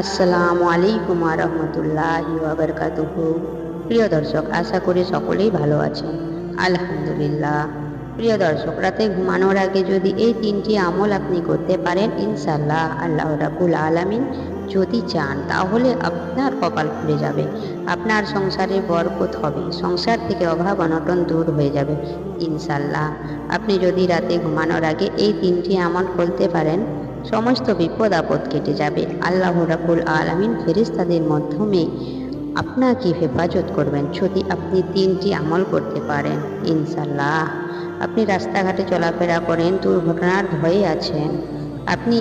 আসসালামু আলাইকুম রহমতুল্লাহ বাবরকাতুহু প্রিয় দর্শক, আশা করি সকলেই ভালো আছেন। আলহামদুলিল্লাহ। প্রিয় দর্শক, রাতে ঘুমানোর আগে যদি এই তিনটি আমল আপনি করতে পারেন ইনশাল্লাহ আল্লাহ রাবুল আলামিন যদি চান, তাহলে আপনার কপাল খুলে যাবে। আপনার সংসারে বরকত হবে। সংসার থেকে অভাব অনটন দূর হয়ে যাবে ইনশাল্লাহ আপনি যদি রাতে ঘুমানোর আগে এই তিনটি আমল করতে পারেন সমস্ত বিপদ আপদ কেটে যাবে। আল্লাহ রাবুল আলমিন ফেরিস্তাদের মাধ্যমে আপনাকে হেফাজত করবেন যদি আপনি তিনটি আমল করতে পারেন। ইনশাল্লাহ আপনি রাস্তাঘাটে চলাফেরা করেন, দুর্ঘটনার ভয়ে আছেন। আপনি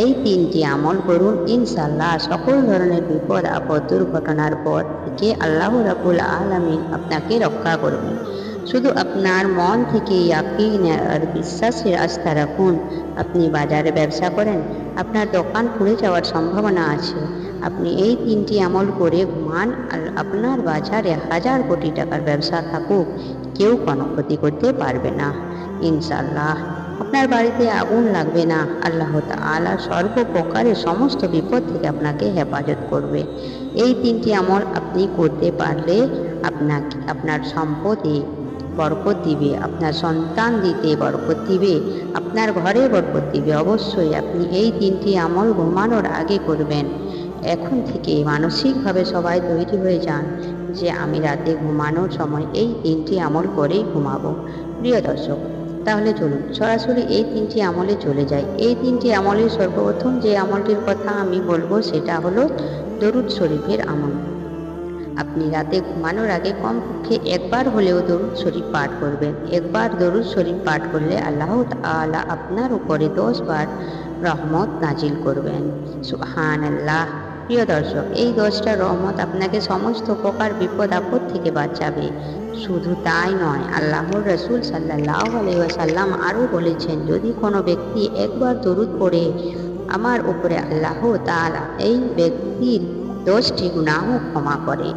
এই তিনটি আমল করুন ইনশাল্লাহ সকল ধরনের বিপদ আপদ, দুর্ঘটনার পর থেকে আল্লাহ রাবুল আলমিন আপনাকে রক্ষা করবেন। শুধু আপনার মন থেকে ইয়াকিন আর বিশ্বাসের আস্থা রাখুন। আপনি বাজারে ব্যবসা করেন, আপনার দোকান পুড়ে যাওয়ার সম্ভাবনা আছে। আপনি এই তিনটি আমল করে ঘুমান আর আপনার বাজারে হাজার কোটি টাকার ব্যবসা থাকুক, কেউ কোনো ক্ষতি করতে পারবে না। ইনশাল্লাহ আপনার বাড়িতে আগুন লাগবে না, আল্লাহ তাআলা সর্বপ্রকারের সমস্ত বিপদ থেকে আপনাকে হেফাজত করবে। এই তিনটি আমল আপনি করতে পারলে আপনাকে আপনার সম্পদে বরকত দিবে, আপনার সন্তান দিতে বরকত দিবে, আপনার ঘরে বরকত দিবে। অবশ্যই আপনি এই তিনটি আমল ঘুমানোর আগে করবেন। এখন থেকে মানসিকভাবে সবাই তৈরি হয়ে যান যে, আমি রাতে ঘুমানোর সময় এই তিনটি আমল করেই ঘুমাবো। প্রিয় দর্শক, তাহলে চলুন, সরাসরি এই তিনটি আমলে চলে যাই। এই তিনটি আমলের সর্বপ্রথম যে আমলটির কথা আমি বলব, সেটা হলো দরুদ শরীফের আমল। আপনি রাতে ঘুমানোর আগে কমপক্ষে একবার হলেও দরুদ শরীফ পাঠ করবেন। একবার দরুদ শরীফ পাঠ করলে আল্লাহ তাআলা আপনার উপরে দশ বার রহমত নাজিল করবেন। সুবহান আল্লাহ প্রিয় দর্শক, এই দশটা রহমত আপনাকে সমস্ত প্রকার বিপদ, আপদ থেকে বাঁচাবে। শুধু তাই নয়, আল্লাহর রসুল সাল্লাহ আলাইসাল্লাম আরও বলেছেন, যদি কোনো ব্যক্তি একবার দরুদ পড়ে, আমার উপরে আল্লাহ তাআলা এই ব্যক্তির দশটি গুনাহ ক্ষমা করে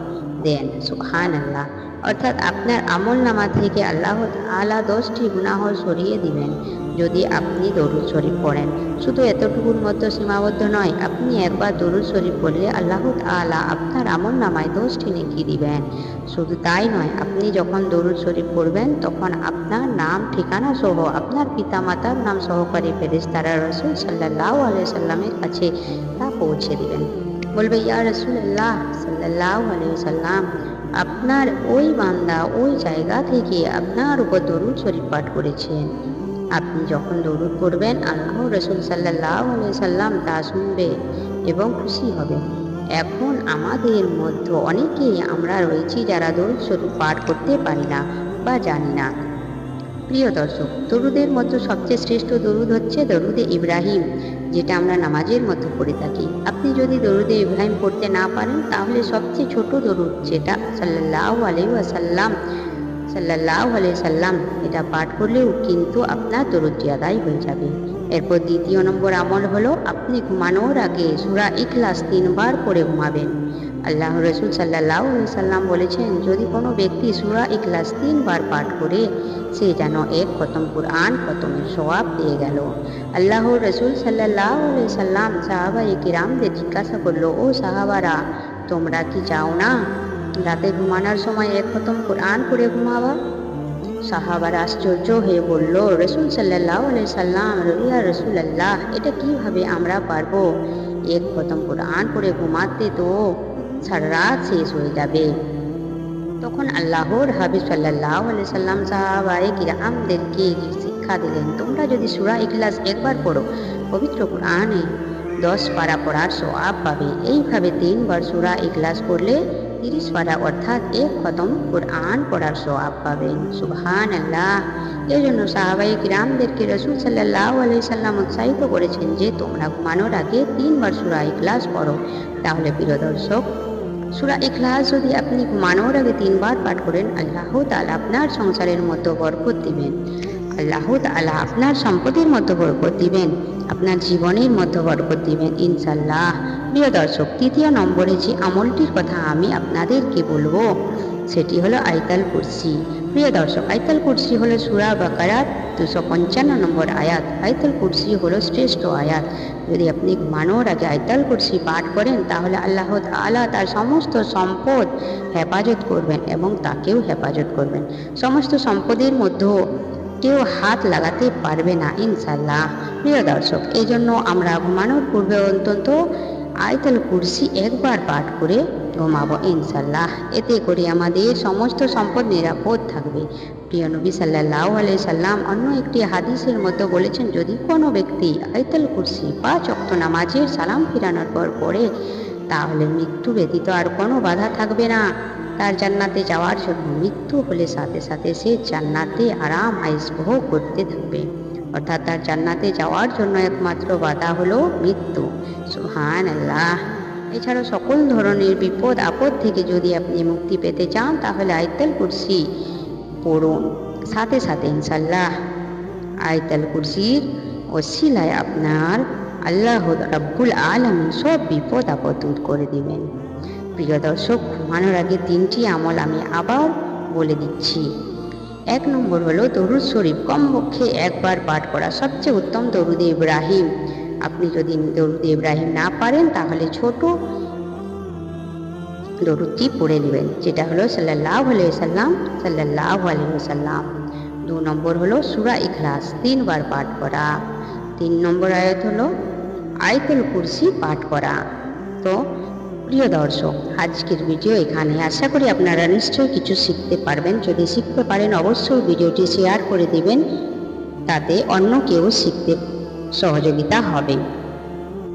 দেন সুহান আল্লাহ অর্থাৎ আপনার আমল নামা থেকে আল্লাহ আলা দশটি গুনাহ সরিয়ে দিবেন, যদি আপনি দরুদ শরীফ পড়েন। শুধু এতটুকুর মধ্যে সীমাবদ্ধ নয়, আপনি একবার দরুদ শরীফ পড়লে আল্লাহ আলা আপনার আমল নামায় দশটি নেকি দিবেন। শুধু তাই নয়, আপনি যখন দরুদ শরীফ পড়বেন, তখন আপনার নাম, ঠিকানা সহ আপনার পিতামাতার নাম সহকারী ফেরেশতারা রসুল সাল্লাহ আলিয়া সাল্লামের কাছে তা পৌঁছে দিবেন। বলবে, ইয়া রসুল্লাহ সাল্লাহ সাল্লাম আপনার ওই বান্দা ওই জায়গা থেকে আপনার উপর দরুদ শরীফ পাঠ করেছেন আপনি যখন দরুদ করবেন আল্লাহ রসুল সাল্লাহ সাল্লাম তা শুনবে এবং খুশি হবে। এখন আমাদের মধ্যে অনেকেই আমরা রয়েছি যারা দরুদ শরীফ পাঠ করতে পারি না বা জানি না। প্রিয় দর্শক, দরুদের মধ্যে সবচেয়ে শ্রেষ্ঠ দরুদ হচ্ছে দরুদে ইব্রাহিম, যেটা আমরা নামাজের মধ্যে পড়ে থাকি। আপনি যদি দরুদে ইব্রাহিম পড়তে না পারেন, তাহলে সবচেয়ে ছোট দরুদ যেটা সাল্লাহ আলাই সাল্লাম সাল্লাহ আলাই সাল্লাম। এটা পাঠ করলেও কিন্তু আপনার দরুদটি আদায় হয়ে যাবে। এরপর দ্বিতীয় নম্বর আমল হলো, আপনি ঘুমানোর আগে সুরা ইখলাস তিনবার পড়ে ঘুমাবেন। আল্লাহ রসুল সাল্লাহ সাল্লাম বলেছেন, যদি কোনো ব্যক্তি সুরা ইখলাস তিনবার পাঠ করে, সে যেন এক খতম কুরআন, খতমের সওয়াব পেয়ে গেল। আল্লাহ রসুল সাল্লাহ সাল্লাম সাহাবা কিরামদের জিজ্ঞাসা করল, ও সাহাবারা, তোমরা কি চাও না রাতে ঘুমানোর সময় এক খতম কোরআন করে ঘুমাবা সাহাবার আশ্চর্য হয়ে বলল, রসুল সাল্লাহ সাল্লাম, রবিয়া রসুল আল্লাহ এটা কীভাবে আমরা পারব এক খতম কোরআন করে ঘুমাতে তো? সারা শেষ হয়ে যাবে। তখন আল্লাহর হাবিব সাল্লাহ সাল্লাম সাহাবায়ে কিরামদেরকে শিক্ষা দিলেন, তোমরা যদি সুরা ইখলাস একবার পড়ো, পবিত্র কোরআনে দশ পারা পড়ার সোয়াব পাবে। এইভাবে তিনবার সুরা ইখলাস পড়লে তিরিশ পারা অর্থাৎ এক খতম কোরআন পড়ার সোয়াব পাবেন। সুবহান আল্লাহ এই জন্য সাহাবাই কিরামদেরকে রসুল সাল্লাহ আলি সাল্লাম উৎসাহিত করেছেন যে, তোমরা ঘুমানোর আগে তিনবার সুরা ইখলাস পড়ো। তাহলে প্রিয় দর্শক সুরা ইখলাস যদি আপনি ঘুমানোর আগে তিনবার পাঠ করেন, আল্লাহ তালা আপনার সংসারের মতো বরকত দিবেন। আল্লাহ তালা আপনার সম্পদের মতো বরকত দিবেন, আপনার জীবনের মধ্যে বরকত দিবেন ইনশাল্লাহ প্রিয় দর্শক, তৃতীয় নম্বরে যে আমলটির কথা আমি আপনাদেরকে বলব সেটি হলো আইতাল কুরসি। প্রিয় দর্শক আইতাল কুরসি হলো সুরা বাকারাত দুশো পঞ্চান্ন নম্বর আয়াত। আইতাল কুরসি হলো শ্রেষ্ঠ আয়াত। যদি আপনি ঘুমানোর আগে আইতাল কুরসি পাঠ করেন, তাহলে আল্লাহ তাআলা তার সমস্ত সম্পদ হেফাজত করবেন এবং তাকেও হেফাজত করবেন। সমস্ত সম্পদের মধ্যেও কেউ হাত লাগাতে পারবে না ইনশাল্লাহ প্রিয় দর্শক এই জন্য আমরা ঘুমানোর পূর্বে অন্তত আয়তাল কুরসি একবার পাঠ করে ঘুমাবো ইনশাল্লাহ এতে করে আমাদের সমস্ত সম্পদ নিরাপদ থাকবে। প্রিয় নবী সাল্লাহ আলাই সাল্লাম অন্য একটি হাদিসের মতো বলেছেন, যদি কোনো ব্যক্তি আয়তাল কুরসি বা অক্ত নামাজের সালাম ফিরানোর পর পড়ে, তাহলে মৃত্যু ব্যতীত আর কোনো বাধা থাকবে না। তার জান্নাতে যাওয়ার জন্য মৃত্যু হলে সাথে সাথে সে জান্নাতে আরাম আইস ভোগ করতে থাকবে। অর্থাৎ তার জান্নাতে যাওয়ার জন্য একমাত্র বাধা হলো মৃত্যু। সুহান আল্লাহ এছাড়া সকল ধরনের বিপদ, আপদ থেকে যদি আপনি মুক্তি পেতে চান, তাহলে আয়তাল কুরসি পড়ুন। সাথে সাথে ইনশাল্লাহ আয়তাল কুরসির ওসিলায় আপনার আল্লাহ রাব্বুল আলম সব বিপদ, আপদ দূর করে দিবেন। প্রিয় দর্শক, ঘুমানোর আগে তিনটি আমল আমি আবার বলে দিচ্ছি। এক নম্বর হলো দরুদ শরীফ। কমপক্ষে একবার পাঠ করা সবচেয়ে উত্তম দরুদে ইব্রাহিম। আপনি যদি দরুদে ইব্রাহিম না পারেন, তাহলে ছোট দরুদটি পড়ে নেবেন, যেটা হলো সাল্লাহ সাল্লাম সাল্লাহ সাল্লাম। দু নম্বর হলো সুরা ইখলাস, তিনবার পাঠ করা। তিন নম্বর আয়াত হলো আয়তুল কুরসি পাঠ করা। তো প্রিয় দর্শক, আজকের ভিডিও এখানে। আশা করি আপনারা নিশ্চয়ই কিছু শিখতে পারবেন। যদি শিখতে পারেন, অবশ্যই ভিডিওটি শেয়ার করে দেবেন। তাতে অন্য কেউ শিখতে সহযোগিতা হবে।